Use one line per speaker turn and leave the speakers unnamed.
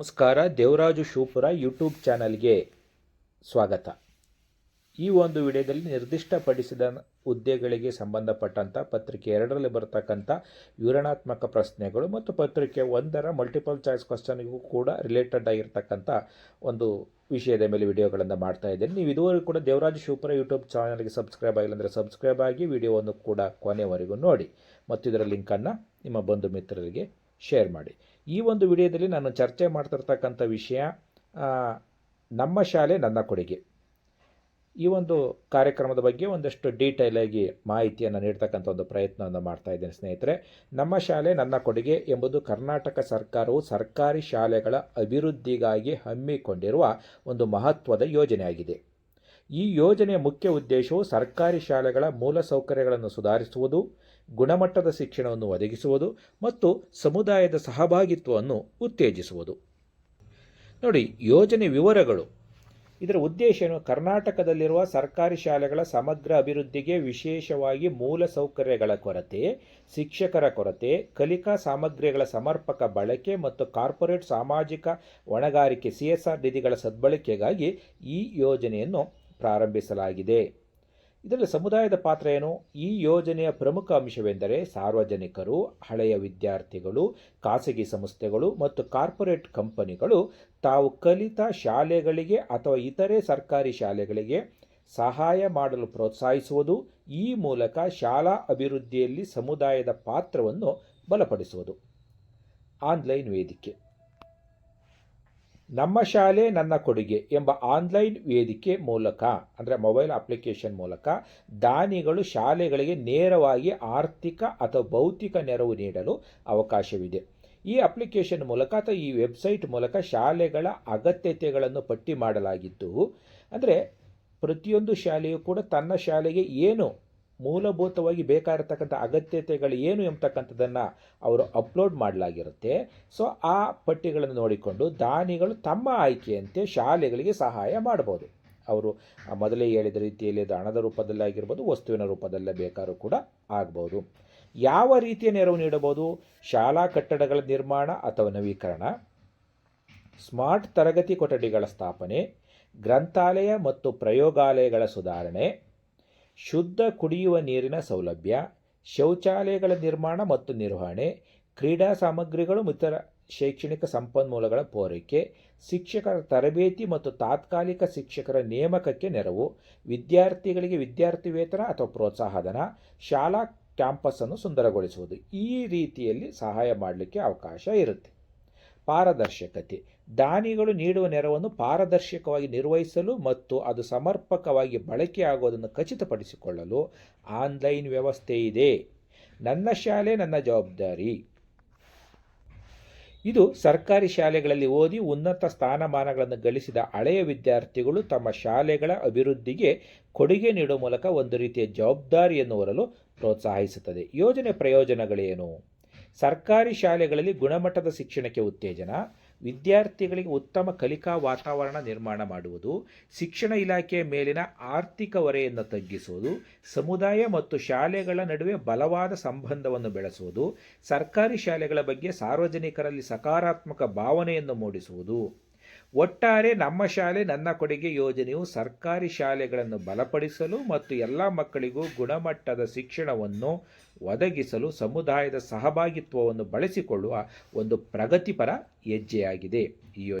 ನಮಸ್ಕಾರ, ದೇವರಾಜು ಶೂಪುರ ಯೂಟ್ಯೂಬ್ ಚಾನಲ್ಗೆ ಸ್ವಾಗತ. ಈ ಒಂದು ವಿಡಿಯೋದಲ್ಲಿ ನಿರ್ದಿಷ್ಟಪಡಿಸಿದ ಹುದ್ದೆಗಳಿಗೆ ಸಂಬಂಧಪಟ್ಟಂಥ ಪತ್ರಿಕೆ ಎರಡರಲ್ಲಿ ಬರತಕ್ಕಂಥ ವಿವರಣಾತ್ಮಕ ಪ್ರಶ್ನೆಗಳು ಮತ್ತು ಪತ್ರಿಕೆ ಒಂದರ ಮಲ್ಟಿಪಲ್ ಚಾಯ್ಸ್ ಕ್ವಶನ್ಗೂ ಕೂಡ ರಿಲೇಟೆಡ್ ಆಗಿರ್ತಕ್ಕಂಥ ಒಂದು ವಿಷಯದ ಮೇಲೆ ವಿಡಿಯೋಗಳನ್ನು ಮಾಡ್ತಾ ಇದ್ದೇನೆ. ನೀವು ಇದುವರೆಗೂ ಕೂಡ ದೇವರಾಜು ಶೂಪರ ಯೂಟ್ಯೂಬ್ ಚಾನಲ್ಗೆ ಸಬ್ಸ್ಕ್ರೈಬ್ ಆಗಿಲ್ಲ ಅಂದರೆ ಸಬ್ಸ್ಕ್ರೈಬ್ ಆಗಿ ವಿಡಿಯೋವನ್ನು ಕೂಡ ಕೊನೆವರೆಗೂ ನೋಡಿ. ಮತ್ತು ಇದರ ಲಿಂಕನ್ನು ನಿಮ್ಮ ಬಂಧು ಮಿತ್ರರಿಗೆ ಶೇರ್ ಮಾಡಿ. ಈ ಒಂದು ವಿಡಿಯೋದಲ್ಲಿ ನಾನು ಚರ್ಚೆ ಮಾಡ್ತಿರ್ತಕ್ಕಂಥ ವಿಷಯ ನಮ್ಮ ಶಾಲೆ ನನ್ನ ಕೊಡುಗೆ. ಈ ಒಂದು ಕಾರ್ಯಕ್ರಮದ ಬಗ್ಗೆ ಒಂದಷ್ಟು ಡೀಟೇಲ್ ಆಗಿ ಮಾಹಿತಿಯನ್ನು ನೀಡ್ತಕ್ಕಂಥ ಒಂದು ಪ್ರಯತ್ನವನ್ನು ಮಾಡ್ತಾ ಇದ್ದೇನೆ ಸ್ನೇಹಿತರೆ. ನಮ್ಮ ಶಾಲೆ ನನ್ನ ಕೊಡುಗೆ ಎಂಬುದು ಕರ್ನಾಟಕ ಸರ್ಕಾರವು ಸರ್ಕಾರಿ ಶಾಲೆಗಳ ಅಭಿವೃದ್ಧಿಗಾಗಿ ಹಮ್ಮಿಕೊಂಡಿರುವ ಒಂದು ಮಹತ್ವದ ಯೋಜನೆಯಾಗಿದೆ. ಈ ಯೋಜನೆಯ ಮುಖ್ಯ ಉದ್ದೇಶವು ಸರ್ಕಾರಿ ಶಾಲೆಗಳ ಮೂಲಸೌಕರ್ಯಗಳನ್ನು ಸುಧಾರಿಸುವುದು, ಗುಣಮಟ್ಟದ ಶಿಕ್ಷಣವನ್ನು ಒದಗಿಸುವುದು ಮತ್ತು ಸಮುದಾಯದ ಸಹಭಾಗಿತ್ವವನ್ನು ಉತ್ತೇಜಿಸುವುದು. ನೋಡಿ, ಯೋಜನೆ ವಿವರಗಳು. ಇದರ ಉದ್ದೇಶ ಏನು? ಕರ್ನಾಟಕದಲ್ಲಿರುವ ಸರ್ಕಾರಿ ಶಾಲೆಗಳ ಸಮಗ್ರ ಅಭಿವೃದ್ಧಿಗೆ ವಿಶೇಷವಾಗಿ ಮೂಲಸೌಕರ್ಯಗಳ ಕೊರತೆ, ಶಿಕ್ಷಕರ ಕೊರತೆ, ಕಲಿಕಾ ಸಾಮಗ್ರಿಗಳ ಸಮರ್ಪಕ ಬಳಕೆ ಮತ್ತು ಕಾರ್ಪೊರೇಟ್ ಸಾಮಾಜಿಕ ಹೊಣೆಗಾರಿಕೆ ಸಿ ಎಸ್ ಆರ್ ನಿಧಿಗಳ ಸದ್ಬಳಕೆಗಾಗಿ ಈ ಯೋಜನೆಯನ್ನು ಪ್ರಾರಂಭಿಸಲಾಗಿದೆ. ಇದರಲ್ಲಿ ಸಮುದಾಯದ ಪಾತ್ರ ಏನು? ಈ ಯೋಜನೆಯ ಪ್ರಮುಖ ಅಂಶವೆಂದರೆ ಸಾರ್ವಜನಿಕರು, ಹಳೆಯ ವಿದ್ಯಾರ್ಥಿಗಳು, ಖಾಸಗಿ ಸಂಸ್ಥೆಗಳು ಮತ್ತು ಕಾರ್ಪೊರೇಟ್ ಕಂಪನಿಗಳು ತಾವು ಕಲಿತ ಶಾಲೆಗಳಿಗೆ ಅಥವಾ ಇತರೆ ಸರ್ಕಾರಿ ಶಾಲೆಗಳಿಗೆ ಸಹಾಯ ಮಾಡಲು ಪ್ರೋತ್ಸಾಹಿಸುವುದು, ಈ ಮೂಲಕ ಶಾಲಾ ಅಭಿವೃದ್ಧಿಯಲ್ಲಿ ಸಮುದಾಯದ ಪಾತ್ರವನ್ನು ಬಲಪಡಿಸುವುದು. ಆನ್ಲೈನ್ ವೇದಿಕೆ. ನಮ್ಮ ಶಾಲೆ ನನ್ನ ಕೊಡುಗೆ ಎಂಬ ಆನ್ಲೈನ್ ವೇದಿಕೆ ಮೂಲಕ, ಅಂದರೆ ಮೊಬೈಲ್ ಅಪ್ಲಿಕೇಶನ್ ಮೂಲಕ ದಾನಿಗಳು ಶಾಲೆಗಳಿಗೆ ನೇರವಾಗಿ ಆರ್ಥಿಕ ಅಥವಾ ಭೌತಿಕ ನೆರವು ನೀಡಲು ಅವಕಾಶವಿದೆ. ಈ ಅಪ್ಲಿಕೇಶನ್ ಮೂಲಕ ಅಥವಾ ಈ ವೆಬ್ಸೈಟ್ ಮೂಲಕ ಶಾಲೆಗಳ ಅಗತ್ಯತೆಗಳನ್ನು ಪಟ್ಟಿ ಮಾಡಲಾಗಿದ್ದು, ಅಂದರೆ ಪ್ರತಿಯೊಂದು ಶಾಲೆಯು ಕೂಡ ತನ್ನ ಶಾಲೆಗೆ ಏನು ಮೂಲಭೂತವಾಗಿ ಬೇಕಾಗಿರ್ತಕ್ಕಂಥ ಅಗತ್ಯತೆಗಳು ಏನು ಎಂಬತಕ್ಕಂಥದ್ದನ್ನು ಅವರು ಅಪ್ಲೋಡ್ ಮಾಡಲಾಗಿರುತ್ತೆ. ಸೊ ಆ ಪಟ್ಟಿಗಳನ್ನು ನೋಡಿಕೊಂಡು ದಾನಿಗಳು ತಮ್ಮ ಆಯ್ಕೆಯಂತೆ ಶಾಲೆಗಳಿಗೆ ಸಹಾಯ ಮಾಡ್ಬೋದು ಅವರು ಮೊದಲೇ ಹೇಳಿದ ರೀತಿಯಲ್ಲಿ ಅದು ಹಣದ ರೂಪದಲ್ಲಿ ಆಗಿರ್ಬೋದು, ವಸ್ತುವಿನ ರೂಪದಲ್ಲೇ ಬೇಕಾದರೂ ಕೂಡ ಆಗ್ಬೋದು ಯಾವ ರೀತಿಯ ನೆರವು ನೀಡಬಹುದು? ಶಾಲಾ ಕಟ್ಟಡಗಳ ನಿರ್ಮಾಣ ಅಥವಾ ನವೀಕರಣ? ಸ್ಮಾರ್ಟ್ ತರಗತಿ ಕೊಠಡಿಗಳ ಸ್ಥಾಪನೆ? ಗ್ರಂಥಾಲಯ ಮತ್ತು ಪ್ರಯೋಗಾಲಯಗಳ ಸುಧಾರಣೆ? ಶುದ್ಧ ಕುಡಿಯುವ ನೀರಿನ ಸೌಲಭ್ಯ, ಶೌಚಾಲಯಗಳ ನಿರ್ಮಾಣ ಮತ್ತು ನಿರ್ವಹಣೆ, ಕ್ರೀಡಾ ಸಾಮಗ್ರಿಗಳು, ಇತರ ಶೈಕ್ಷಣಿಕ ಸಂಪನ್ಮೂಲಗಳ ಪೂರೈಕೆ, ಶಿಕ್ಷಕರ ತರಬೇತಿ ಮತ್ತು ತಾತ್ಕಾಲಿಕ ಶಿಕ್ಷಕರ ನೇಮಕಕ್ಕೆ ನೆರವು, ವಿದ್ಯಾರ್ಥಿಗಳಿಗೆ ವಿದ್ಯಾರ್ಥಿ ವೇತನ ಅಥವಾ ಪ್ರೋತ್ಸಾಹಧನ, ಶಾಲಾ ಕ್ಯಾಂಪಸ್ಸನ್ನು ಸುಂದರಗೊಳಿಸುವುದು. ಈ ರೀತಿಯಲ್ಲಿ ಸಹಾಯ ಮಾಡಲಿಕ್ಕೆ ಅವಕಾಶ ಇರುತ್ತೆ. ಪಾರದರ್ಶಕತೆ. ದಾನಿಗಳು ನೀಡುವ ನೆರವನ್ನು ಪಾರದರ್ಶಕವಾಗಿ ನಿರ್ವಹಿಸಲು ಮತ್ತು ಅದು ಸಮರ್ಪಕವಾಗಿ ಬಳಕೆಯಾಗುವುದನ್ನು ಖಚಿತಪಡಿಸಿಕೊಳ್ಳಲು ಆನ್ಲೈನ್ ವ್ಯವಸ್ಥೆ ಇದೆ. ನನ್ನ ಶಾಲೆ, ನನ್ನ ಜವಾಬ್ದಾರಿ. ಇದು ಸರ್ಕಾರಿ ಶಾಲೆಗಳಲ್ಲಿ ಓದಿ ಉನ್ನತ ಸ್ಥಾನಮಾನಗಳನ್ನು ಗಳಿಸಿದ ಹಳೆಯ ವಿದ್ಯಾರ್ಥಿಗಳು ತಮ್ಮ ಶಾಲೆಗಳ ಅಭಿವೃದ್ಧಿಗೆ ಕೊಡುಗೆ ನೀಡುವ ಮೂಲಕ ಒಂದು ರೀತಿಯ ಜವಾಬ್ದಾರಿಯನ್ನು ಹೊರಲು ಪ್ರೋತ್ಸಾಹಿಸುತ್ತದೆ. ಯೋಜನೆ ಪ್ರಯೋಜನಗಳೇನು? ಸರ್ಕಾರಿ ಶಾಲೆಗಳಲ್ಲಿ ಗುಣಮಟ್ಟದ ಶಿಕ್ಷಣಕ್ಕೆ ಉತ್ತೇಜನ, ವಿದ್ಯಾರ್ಥಿಗಳಿಗೆ ಉತ್ತಮ ಕಲಿಕಾ ವಾತಾವರಣ ನಿರ್ಮಾಣ ಮಾಡುವುದು, ಶಿಕ್ಷಣ ಇಲಾಖೆಯ ಮೇಲಿನ ಆರ್ಥಿಕ ಹೊರೆಯನ್ನು ತಗ್ಗಿಸುವುದು, ಸಮುದಾಯ ಮತ್ತು ಶಾಲೆಗಳ ನಡುವೆ ಬಲವಾದ ಸಂಬಂಧವನ್ನು ಬೆಳೆಸುವುದು, ಸರ್ಕಾರಿ ಶಾಲೆಗಳ ಬಗ್ಗೆ ಸಾರ್ವಜನಿಕರಲ್ಲಿ ಸಕಾರಾತ್ಮಕ ಭಾವನೆಯನ್ನು ಮೂಡಿಸುವುದು. ಒಟ್ಟಾರೆ ನಮ್ಮ ಶಾಲೆ ನನ್ನ ಕೊಡುಗೆ ಯೋಜನೆಯು ಸರ್ಕಾರಿ ಶಾಲೆಗಳನ್ನು ಬಲಪಡಿಸಲು ಮತ್ತು ಎಲ್ಲ ಮಕ್ಕಳಿಗೂ ಗುಣಮಟ್ಟದ ಶಿಕ್ಷಣವನ್ನು ಒದಗಿಸಲು ಸಮುದಾಯದ ಸಹಭಾಗಿತ್ವವನ್ನು ಬಳಸಿಕೊಳ್ಳುವ ಒಂದು ಪ್ರಗತಿಪರ ಹೆಜ್ಜೆಯಾಗಿದೆ. ಈ